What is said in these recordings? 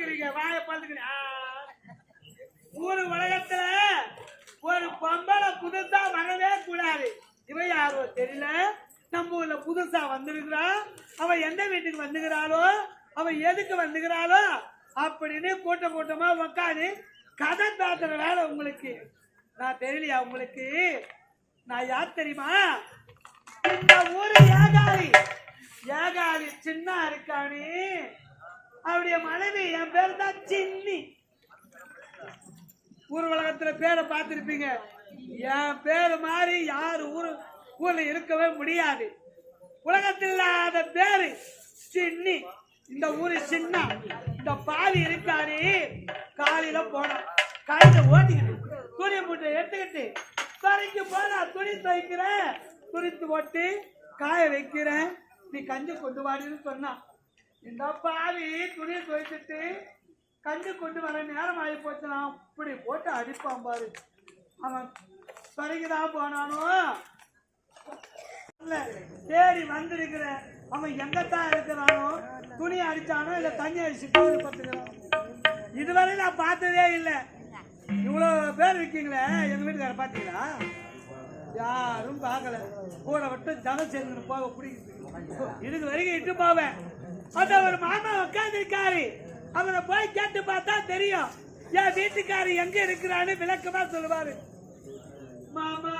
பாக்குறீங்க வாய பாத்துக்கிறீங்க. ஊரு உலகத்துல ஒரு பொம்பளை புதுசா வரவே கூடாது. இவ யாரோ தெரியல. நம்ம ஊர்ல புதுசா வந்திருக்கிறா. அவ எந்த வீட்டுக்கு வந்துகிறாளோ அவ எதுக்கு வந்துகிறாளோ அப்படின்னு கூட்டம் கூட்டமா உக்காந்து கதை தாத்துற வேலை உங்களுக்கு. நான் தெரியலையா உங்களுக்கு? நான் யார் தெரியுமா? இந்த ஊரு ஏகாதி. ஏகாதி சின்ன இருக்கானே அவருடைய மனைவி என் பேர் தான் சின்னி. ஊர் உலகத்துல பேரை பார்த்துருப்பீங்க. என் பேர் மாதிரி யார் ஊர் ஊர்ல இருக்கவே முடியாது. உலகத்தில் இல்லாத பேரு சின்னி. இந்த ஊரு சின்ன. இந்த பாதி இருக்காரு. காலையில போனான். காலையில ஓட்டிக்கிட்டு துணி மூட்டை எடுத்துக்கிட்டு துறைக்கு போனா துணி துவைக்கிறேன். துணித்து ஓட்டி காய வைக்கிறேன். நீ கஞ்சி கொண்டு வாடின்னு சொன்னான். இந்த பாவி துணியை துவைச்சிட்டு கஞ்சி கொண்டு வர நேரம் ஆகி போச்சு நான் அப்படி போட்டு அடிப்பான் பாரு. அவன் சரிக்குதான் போனானோ? தேடி வந்திருக்கிற அவன் எங்கத்தான் இருக்கிறானோ? துணி அடிச்சானோ இல்லை தண்ணி அடிச்சு பார்த்துக்கிறான் இதுவரை நான் பார்த்ததே இல்லை. இவ்வளோ பேர் இருக்கீங்களே எங்கள் வீட்டுக்கார பார்த்தீங்களா? யாரும் பார்க்கல. கூட விட்டு ஜனம் சேர்ந்து போக பிடிக்குது இதுக்கு வரைக்கும் இட்டு போவேன். அந்த ஒரு மாமா உட்காந்துருக்காரு அவனை போய் கேட்டு பார்த்தா தெரியும். என் வீட்டுக்காரு எங்க இருக்கிறான்னு விளக்கமா சொல்லுவாரு. மாமா?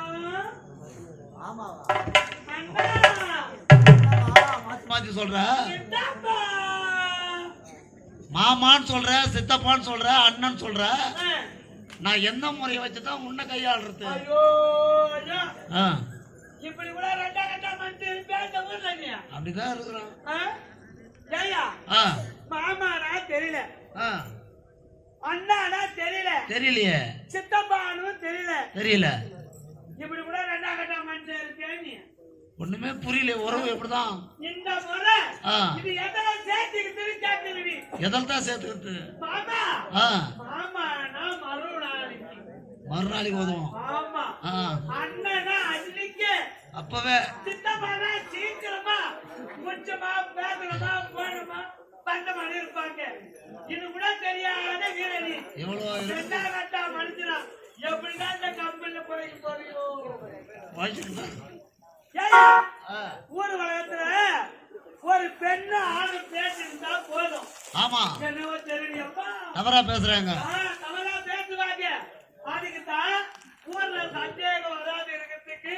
மாத்தி மாத்தி சொல்ற. மாமான்னு சொல்ற சித்தப்பான்னு சொல்ற அண்ணன் சொல்ற. நான் எந்த முறையை வச்சுதான் உன்னை கையாளுறது? இப்படி கூட ரெண்டா ஊர்ல நீ. அப்படிதான் இருக்கிறான். மாமானா தெரியல. அண்ணானா தெரியல. தெரியலையே. சித்தப்பானும் தெரியல. தெரியல. இப்படி கூட ரெண்டா கட்டா மனுஷன் இருப்பேன் நீ. ஒண்ணுமே புரியல உறவு எப்படிதான்? இந்த முறை இது எதனா சேர்த்துக்கிட்டு கேட்கிறீ எதில் தான் சேர்த்துக்கிறது மாமா மாமானா மறுநாளைக்கு மறுநாளைக்கு அன்னைக்கு அப்பவே. சீக்கிரமா கொஞ்சமா வேகமா போகணுமா பந்தமான இருப்பாங்க. இது கூட தெரியாத வீரனி. ரெண்டா மனுஷனா எப்படிதான் இந்த கம்பெனில போய் போறியோ. ஊர் உலகத்துல ஒரு பெண்ணு ஆணு பேசியிருந்தா போதும். ஆமா. என்னவோ தெரியலையப்பா தவறா பேசுறாங்க. தவறா பேசுவாங்க. அதுக்கு தான் ஊர்ல சந்தேகம் வராது இருக்கிறதுக்கு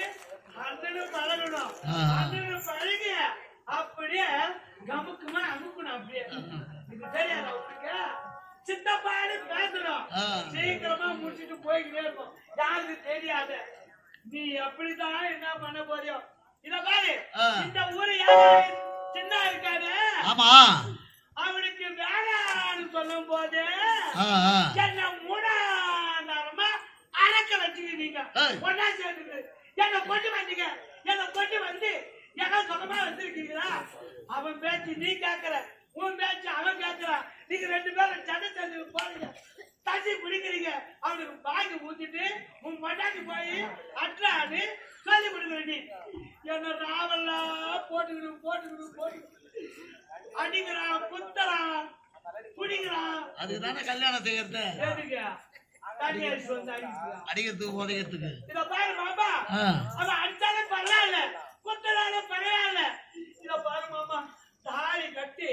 அண்ணனும் பழகணும். அண்ணனும் பழகி அப்படியே கமுக்குமா அமுக்கணும் அப்படியே. இது தெரியாத உனக்கு? சித்தப்பாடு பேசணும். சீக்கிரமா முடிச்சிட்டு போய்கிட்டே இருக்கும். யாருக்கு தெரியாது? நீ எப்படிதான் என்ன பண்ண போறியோ? இத பாரு. இந்த ஊரு யாரு? சின்ன இருக்காரு ஆமா. அவனுக்கு வேணான்னு சொல்லும் போது. என்ன மூணாந்தாரமா அடக்க வச்சுக்கிறீங்க ஏய். ஒன்னா சேர்ந்துட்டு என்ன கொண்டு வந்தீங்க. என்ன கொண்டு வந்து என்ன சுகமா வச்சிருக்கீங்களா? அவன் பேச்சு நீ கேக்குற உன் பேச்சு அவன் கேக்குறான் நீங்க ரெண்டு பேரும் சண்டை சேர்ந்து போறீங்க. தண்ணி பிடிக்கிறீங்க அவனுக்கு பாக்கி ஊத்திட்டு உன் மண்டாக்கு போய் அட்ரான்னு சொல்லி கொடுக்குற நீ. என்ன ராவெல்லாம் போட்டுக்கணும் போட்டுக்கணும் போட்டுக்கணும் அடிக்கிறான் குத்துறான் குடிக்கிறான் அதுக்கு தானே கல்யாணம் செய்யறது? அடிக்கிறதுக்கு உதைக்கிறதுக்கு. இத பாரு மாமா. அவன் அடிச்சாலும் பரவாயில்ல குத்துனாலும் பரவாயில்ல. இத பாரு மாமா. தாலி கட்டி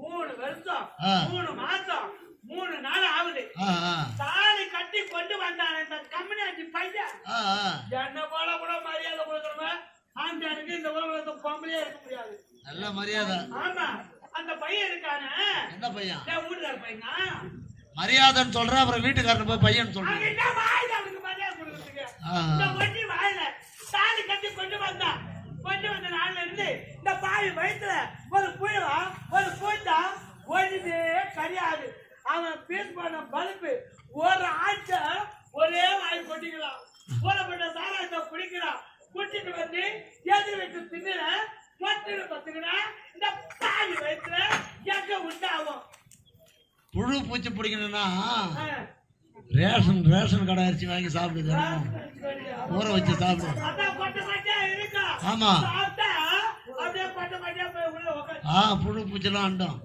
மூணு வருஷம். மூணு மாசம் மூணு நாள் ஆகுது. தாலி கட்டி கொண்டு வந்தான் இந்த கம்யூனிட்டி பையன். என்ன போல கூட மரியாதை கொடுக்கறவன் ஆண்டாருக்கு இந்த உலகத்தை பொம்பளையே இருக்க முடியாது. நல்ல மரியாதை. ஆமா. அந்த பையன் இருக்கானே. என்ன பையன்? வீட்டுக்கார பையன்? மரியாதைன்னு சொல்ற அப்புறம் வீட்டுக்காரன் போய் பையன் கட்டி கொண்டு வந்தா. கொண்டு வந்த நாள்ல இருந்து இந்த பாவி வயித்துல ஒரு புயலா ஒரு பூண்டா ஒண்ணுமே கிடையாது அவன் பீஸ் பண்ண பல்பு ஒரு ஆட்ச ஒரே வாய் கொட்டிக்கலாம். போடப்பட்ட சாராயத்தை குடிக்கிறான் குடிச்சிட்டு வந்து எதிர் வீட்டு தின்னுற மொட்டின்னு பத்துக்கினா இந்த பாவி வயித்துல எங்க உண்டாகும்? புழு பூச்சி பிடிக்கணும்னா. ரேஷன் ரேஷன் கடை அரிசி வாங்கி சாப்பிடுது ஊற வச்சு சாப்பிடு. ஆமா. ஆ புழு பூச்சிலாம் அண்டும்.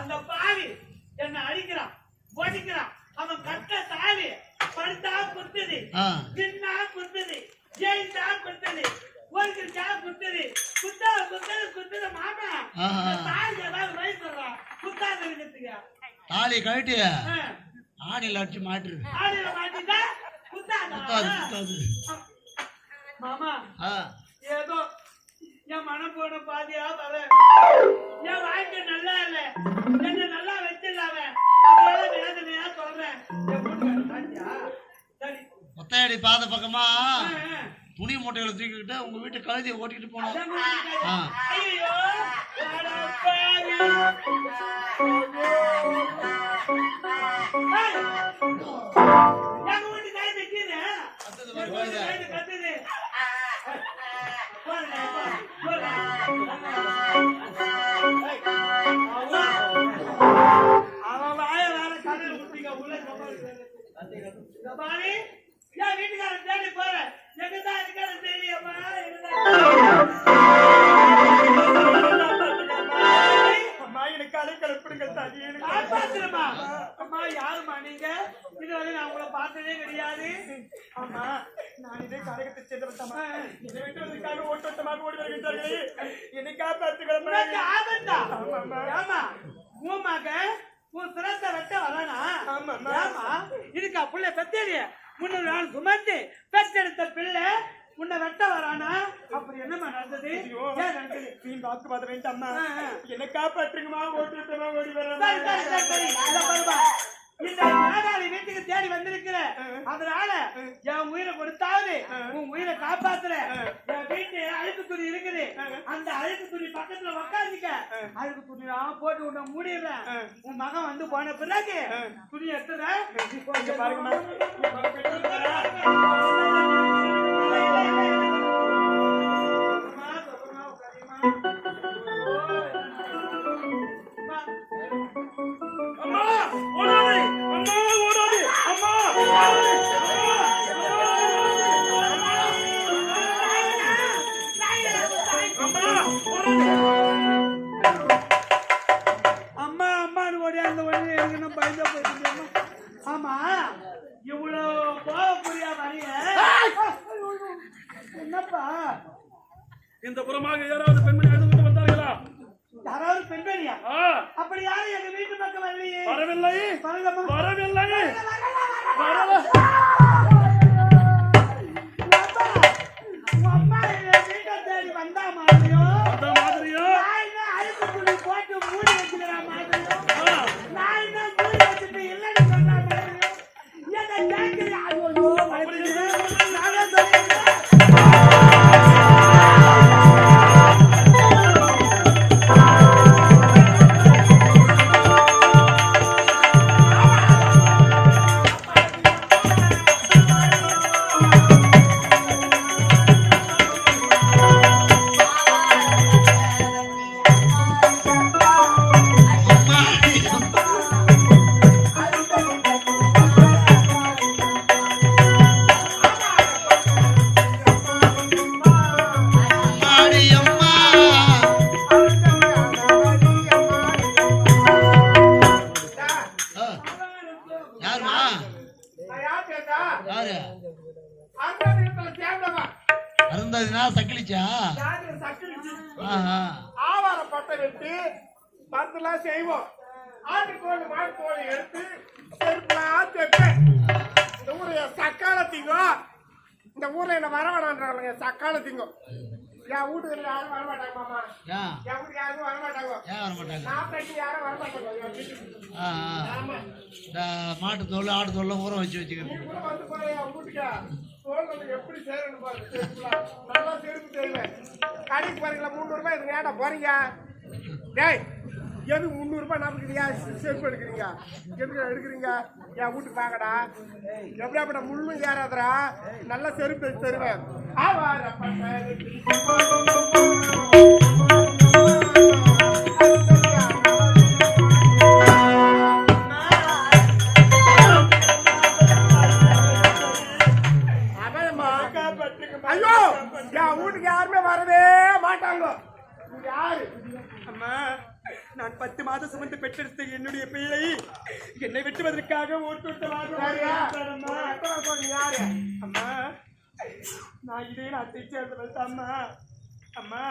அந்த பாவி என்ன அடிக்கிறான் ஒடிக்கிறான். அவன் கட்ட தாவி படுத்தா குத்துது ஜெயிச்சா குத்துது ஒருக்கிச்சா குத்துது குத்தா குத்துது குத்துது மாமா ஆஹா. இந்த தாய் ஏதாவது வயசு சொல்றான் குத்தாத இருக்கிறதுக்கு தாலி கழட்டி. ஆணியில் அடிச்சு மாட்டுரு. குத்தாதா? குத்தாது மாமா ஏதோ என் மனம் போன பாதியா வர என் வாழ்க்கை நல்லா இல்ல. என்ன நல்லா வச்சிடலாம வேதனையா சொல்றேன். ஒத்தையடி பாத பக்கமா. துணி மூட்டைகளை தூக்கிக்கிட்டு உங்க வீட்டு கழுதியை ஓட்டிக்கிட்டு போனோம். இந்த நாடாளி வீட்டுக்கு தேடி வந்திருக்கிற. அதனால என் உயிரை கொடுத்தாவது உன் உயிரை காப்பாத்துற. என் வீட்டு அழுக்கு துணி இருக்குது. அந்த அழுக்கு துணி பக்கத்துல உக்காந்துக்க. அழுக்கு துணி நான் போட்டு உன்னை மூடிடுறேன். உன் மகன் வந்து போன பிறகு துணி எடுத்துறேன் இங்க அம்மா அம்மான்னு ஓடி அந்த ஒண்ணு எனக்கு நான் பயந்தா போயிட்டு ஆமா இவ்வளவு போக புரியா வரைய என்னப்பா? இந்த புறமாக யாராவது பெண்மணி யாராவது பெண்பேரியா ஆ, அப்படி யாரும் எங்க வீட்டு பக்கம் வரலையே வரவில்லை வரலம்மா வரவில்லை வரல. மாட்டு தோல் ஆட்டு தோல்லாம் ஊற வச்சு வச்சுக்கிறது கூட வந்து பாரு எப்படி செய்யணும்னு பாரு நல்லா செருப்பு செய்வேன் கடைக்கு போறீங்களா முந்நூறுபா ரூபாய் இதுக்கு ஏன்டா போறீங்க டேய் எது முந்நூறுபா ரூபாய் செருப்பு எடுக்கிறீங்க? எதுக்கு எடுக்கிறீங்க? என் வீட்டுக்கு வாங்கடா. எப்படியாப்பட்ட முள்ளும் ஏறாதடா நல்ல செருப்பு எடுத்து தருவேன். ஆவார நீ யாரு? அம்மா நான் இதே நாட்டை சேர்ந்தவள் அம்மா. அம்மா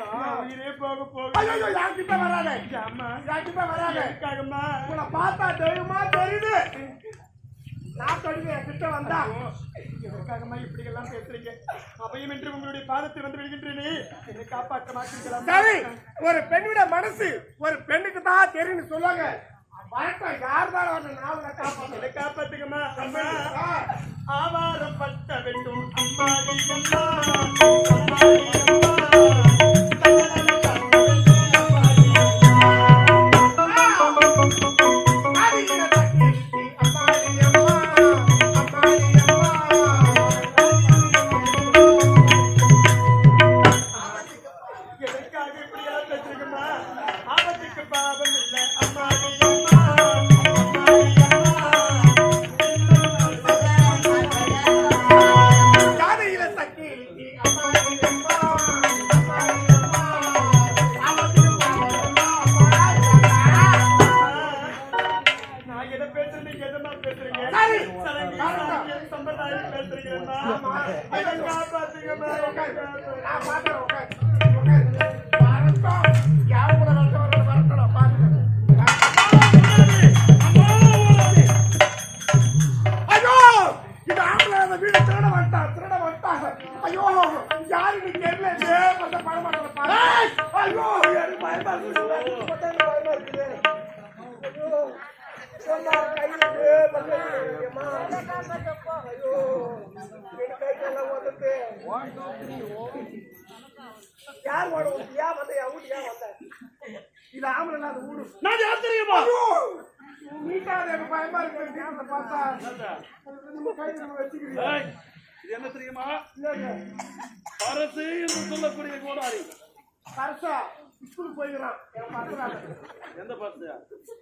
நான் உயிரே போக போக. ஐயோ என் கிட்ட வராத? அம்மா. என் கிட்ட வராத? எதுக்காகம்மா? உங்களை பார்த்தா தெரியுமா? தெரியுது. நான் தெரியுது என் கிட்ட வந்தா. எதற்காகம்மா இப்படி எல்லாம் பேசுறீங்க? அபயம் என்று உங்களுடைய பாதத்தை வந்து விடுகின்றேனே. என்னை காப்பாற்ற மாட்டீங்களா சரி ஒரு பெண்ணோட மனசு ஒரு பெண்ணுக்கு தான் தெரியும்னு சொல்லுவாங்க. வரட்டும் யார் நான் காப்பாற்ற என்னை காப்பாத்துக்கம்மா அம்மா. ஆவாரப்பட்ட வேண்டும். அம்மாடி அம்மா அம்மா யார் ஓட ஏன் வந்த என் ஏன் வந்த? இது ஆம்பளை இல்லாத ஊடு நான் யார் தெரியுமா? ஐயோ! நீட்டாத எனக்கு பயமா இருக்கு பார்த்தா? நம்ம கையில நம்ம வச்சுக்கிறீங்க. ஏய், இது என்ன தெரியுமா? அரசு என்று சொல்லக்கூடிய கோடாரி. பரசா ஸ்கூலுக்கு போயிருக்கிறான் என் பசங்க எந்த பர்ஸ்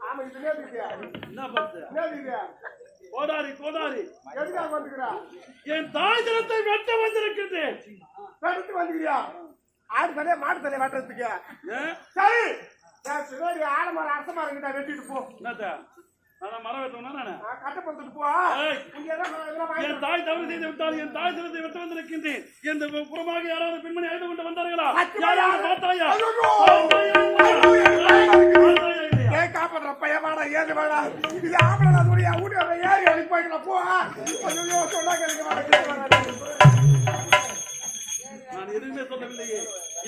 ஆமா இது நேர்ந்துக்கியா என்ன பர்ஸ் நேர்ந்துக்கியா கோடாரி கோடாரி எதுக்காக வந்துக்கிறா என் தாய் தினத்தை வெட்ட வந்திருக்கின்றேன் வெட்டுக்கு வந்துக்கிறியா ஆடு தலையா மாட்டு தலையா வெட்டுறதுக்கு? சரி என் பின்னாடி ஆலமரம் அரச மரம் கிட்ட வெட்டிட்டு போ என்னத்த நான் மரம் வெட்டணும்னா நானு நான் கட்டப்படுத்திட்டு போ என் தாய் தவறு செய்து விட்டால் என் தாய் தினத்தை வெட்ட வந்திருக்கின்றேன் எந்த புறமாக யாராவது பெண்மணி அழைத்து கொண்டு வந்தார்களா யாராவது? பார்த்தாயா ஏது வாடா இது ஆம்பளை நான் சொல்லி வீட்டு அதை ஏறி அடி போய்க்கலாம் போ சொன்னா கேட்க நான் எதுவுமே சொல்லவில்லையே.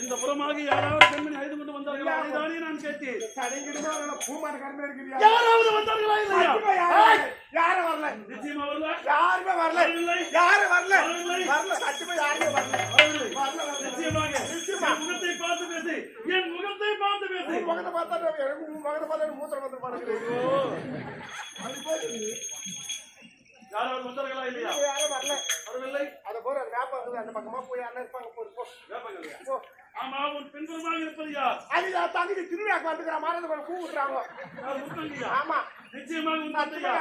இந்த புறமாக யாராவது பெண்மணி அழைத்து கொண்டு வந்தார்களா? அதைதானே நான் கேட்டேன். யாராவது வந்தார்களா இல்லையா? யாரும் வரல. நிச்சயமா வரல. யாருமே வரல. யாரும் வரல. வரல சத்தியமா யாருமே வரல. நிச்சயமாக. என் முகத்தை பார்த்து பேசு. உன் முகத்தை பார்த்தா எனக்கு உன் முகத்தை பார்த்தா மூத்திரம் வந்து யாராவது வந்தார்களா இல்லையா? யாரும் வரல. வரவில்லை அதை போற வியாபாரம் இருக்குது, அந்த பக்கமா போய் அண்ணன் இருப்பாங்க. போ, போ? போ. ஆமா உன் பின்புறமாக இருப்பது யார்? அது என் தங்கச்சி திருவிழாக்கு வந்துக்கிற மாதிரி கூப்பிடுறாங்க? ஆமா. நிச்சயமாக உன் தந்தையா?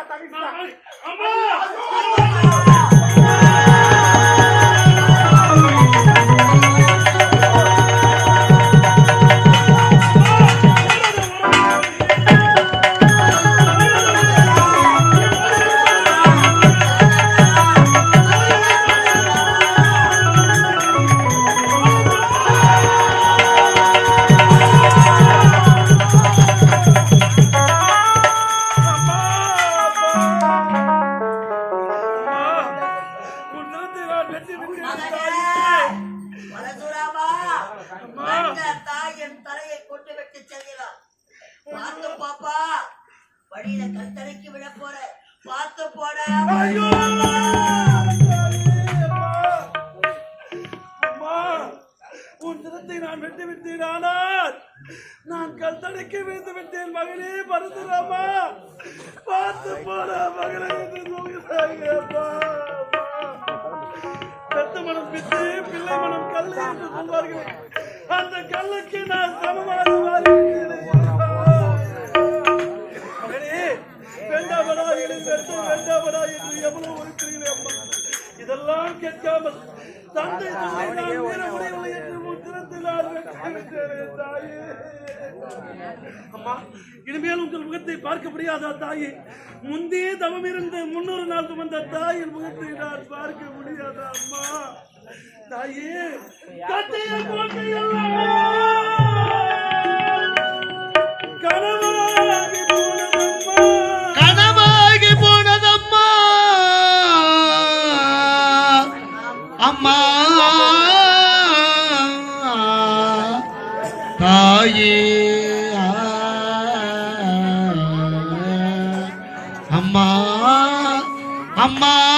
நான் கல் தடைக்க வைத்து விட்டேன் மகளே பரசுராமா பார்த்து போன மகளே பெத்த மனம் பித்து பிள்ளை மனம் கல் என்று சொல்வார்கள். அந்த கல்லுக்கு நான் சமமாக வேண்டாமடா இதெல்லாம் கேட்காமல் தந்தை தந்தை நான் உயிரவில்லை என்று இனிமேல் உங்கள் முகத்தை பார்க்க முடியாதா தாயே? முந்தைய தவம் இருந்த முன்னூறு நாள் வந்த தாயின் முகத்தை நான் பார்க்க முடியாதா அம்மா? தாயே கட்டைய அம்மா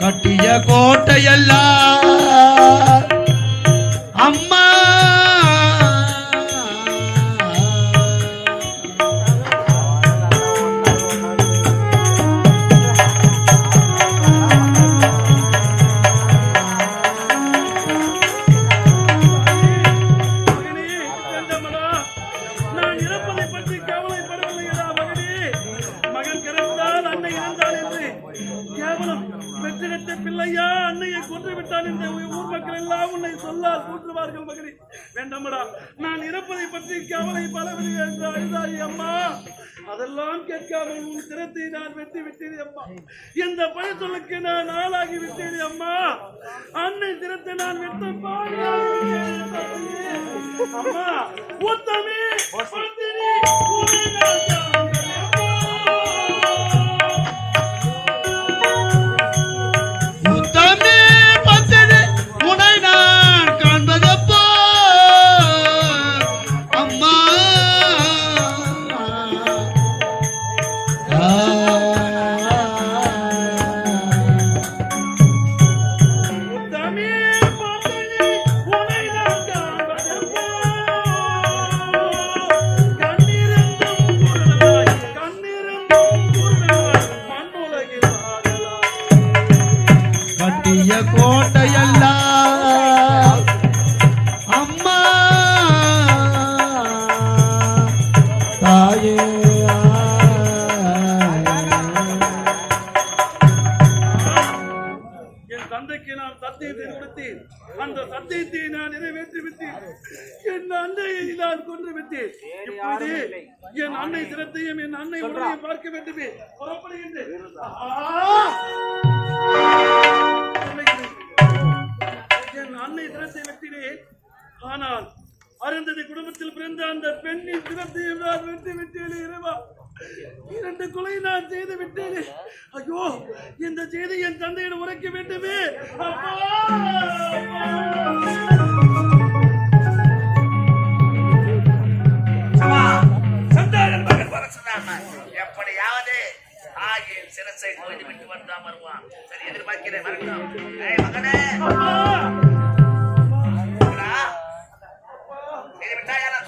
கட்டிய கோட்டையெல்லாம் திறத்தை நான் வெத்த பாடுறேன் அம்மா உத்தமே பத்தினி உதவி பார்த்து இப்போது என் அன்னை சிரத்தையும் என் அன்னை உடலையும் பார்க்க வேண்டுமே. என் அன்னை சிரத்தை வெட்டினே ஆனால் அருந்ததி குடும்பத்தில் பிறந்த அந்த பெண்ணின் சிரத்தையும் நான் வெட்டி விட்டேனே இரவா இரண்டு கொலை நான் செய்து விட்டேனே. ஐயோ இந்த செய்தி என் தந்தையிடம் உரைக்க வேண்டுமே. அப்பா! எப்படியாவது தாயின் சிரசை கொய்து விட்டு வந்தா வருவான். சரி எதிர்பார்க்கிறேன் வரட்டும். மகனே. விட்டாயா? நான்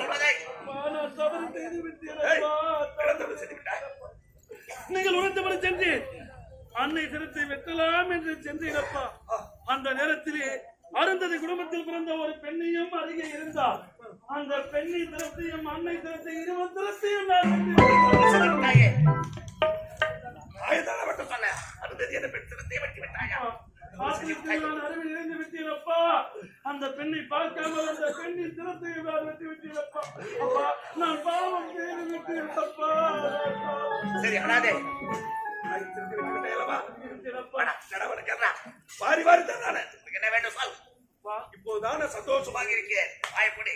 நீங்கள் உணர்ந்தபடி சென்று அன்னை சிரத்தை வெட்டலாம் என்று சென்றீரப்பா. அந்த நேரத்திலே அருந்ததி குடும்பத்தில் பிறந்த ஒரு பெண்ணையும் அருகே இருந்தார் அந்த பெண்ணின் திறத்தையும் அன்னை திறத்தை இருவர் திறத்தையும் அந்த பெண்ணை பார்க்காமல் அந்த பெண்ணின் திறத்தையும் நான் வெட்டி விட்டீரப்பா. நான் பாவம் செய்து விட்டீரப்பா. சரி அனாதே. வாரி வாரி உனக்கு என்ன வேண்டும் சொல். இப்போதான சந்தோஷமாக இருக்கேன். வாய்ப்படி.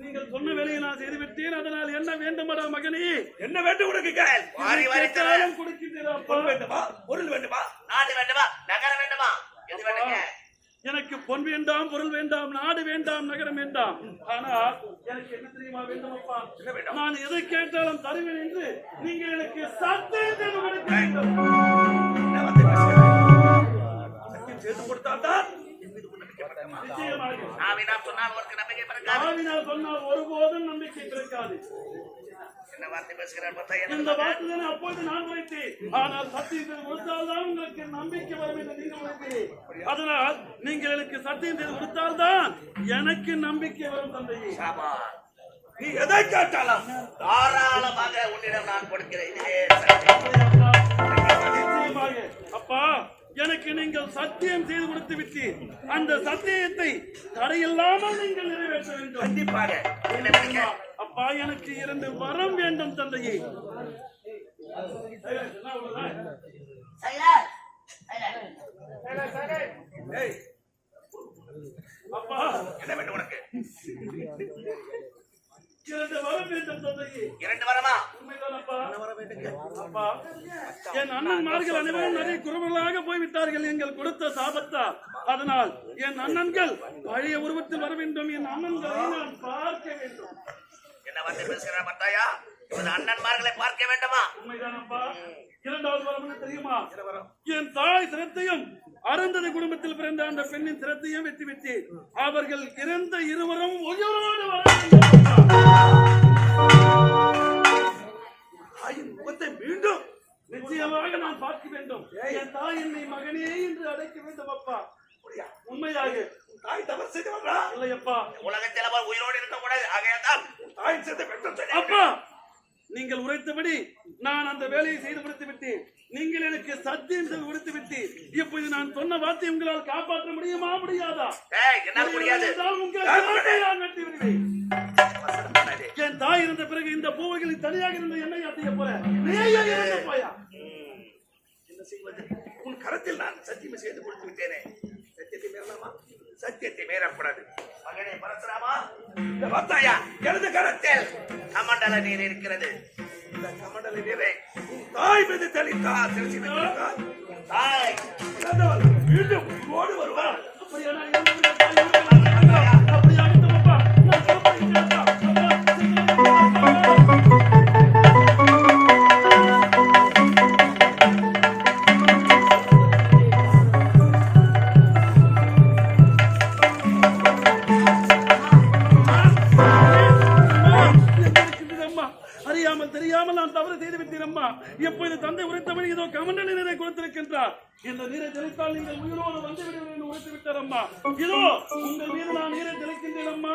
நீங்கள் சொன்ன வேலையை நான் செய்து விட்டேன் அதனால் என்ன வேண்டுமடா மகனே? என்ன வேண்டும் உனக்கு வாரி வாரி தரேன். கேட்டாலும் கொடுக்கின்றேன் பொருள் வேண்டுமா? பொருள் வேண்டுமா? நாடு வேண்டுமா? நகரம் வேண்டுமா? எது வேண்டுங்க? எனக்கு பொன் வேண்டாம் பொருள் வேண்டாம் நாடு வேண்டாம் நகரம் வேண்டாம். ஆனால் எனக்கு என்ன தெரியுமா வேண்டும்? அப்பா? நான் எதை கேட்டாலும் தருவேன் என்று நீங்கள் எனக்கு சத்தியம் கொடுத்தால்தான் நாவினால் சொன்னால் உனக்கு நம்பிக்கை பிறக்காது. நாவினால் சொன்னால் ஒருபோதும் நம்பிக்கை கிடைக்காது என்ன வார்த்தை பேசுகிறார் பார்த்தா இந்த என்ன வார்த்தையை அப்பொழுது நான் உரைத்தேன். ஆனால் சத்தியத்தை கொடுத்தால்தான் உங்களுக்கு நம்பிக்கை வரும் என்று நீங்கள் உரைத்தீர்கள். அதனால் நீங்கள் எனக்கு சத்தியம் செய்து கொடுத்தால்தான் எனக்கு நம்பிக்கை வரும் தந்தையே. நீ எதை கேட்டாலும் தாராளமாக உன்னிடம் நான் கொடுக்கிறேன். எனக்கு நீங்கள் சத்தியம் செய்து கொடுத்து விட்டீர். அந்த சத்தியத்தை தடையில்லாமல் நீங்கள் நிறைவேற்ற வேண்டும். கண்டிப்பாக? அப்பா எனக்கு இரண்டு வரம் வேண்டும் தந்தையே. அப்பா. என்ன வேண்டும் உனக்கு? இரண்டு வரம் வேண்டும் தந்தையே. இரண்டு வரமா? உண்மைதானப்பா? அப்பா, என் அண்ணன்மார்கள் அனைவரும் நிறைய குருவர்களாக போய்விட்டார்கள். எங்கள் கொடுத்த சாபத்தா? அதனால் என் அண்ணன்கள் பழைய உருவத்தில் வர வேண்டும். என் அண்ணன்களை நான் பார்க்க வேண்டும். என்ன வார்த்தை பேசுகிறார் பார்த்தாயா இவன் அண்ணன்மார்களை பார்க்க வேண்டுமா? உண்மைதானப்பா? இரண்டாவது வரம் தெரியுமா? என் தாய் சிரத்தையும் அருந்ததி குடும்பத்தில் பிறந்த அந்த பெண்ணின் சிரத்தையும் வெற்றி விட்டு அவர்கள் இறந்த இருவரும் உயிரோடு. தாயின் முகத்தை மீண்டும் நிச்சயமாக நான் பார்க்க வேண்டும். என் தாய் என்னை மகனே என்று அழைக்க வேண்டும் அப்பா? உண்மையாக. தாய் தவறு செய்தவர்களா? இல்லையப்பா. உலகத்தில் உயிரோடு இருக்கக்கூடாது ஆகையால் உன் தாயின் சேர்த்து அப்பா. நீங்கள் உரைத்தபடி நான் அந்த வேலையை செய்து முடித்து விட்டேன் நீங்கள் எனக்கு சத்தியம் செய்து கொடுத்து விட்டீர் இப்போது நான் சொன்ன வார்த்தை உங்களால் காப்பாற்ற முடியுமா முடியாதா. என் தாய் இருந்த பிறகு இந்த பூவைகளில் தனியாக இருந்த என்னை அத்தைய போல போயா. என்ன செய்வது? உன் கரத்தில் நான் சத்தியம் செய்து கொடுத்து விட்டேனே சத்தியத்தை மீறலாமா? சத்தியத்தை மீறக்கூடாது. மகனே பரசுராமா இந்த பார்த்தாயா எனது கரத்தில் கமண்டல நீர் இருக்கிறது. இந்த கமண்டல நீரை தாய் மீது தெளித்தா திருச்சி தாய். மீண்டும் உயிரோடு வருவார் அப்படியான அம்மா. இதோ உங்கள் மீது நான் நீரை தெளிக்கின்றேன் அம்மா.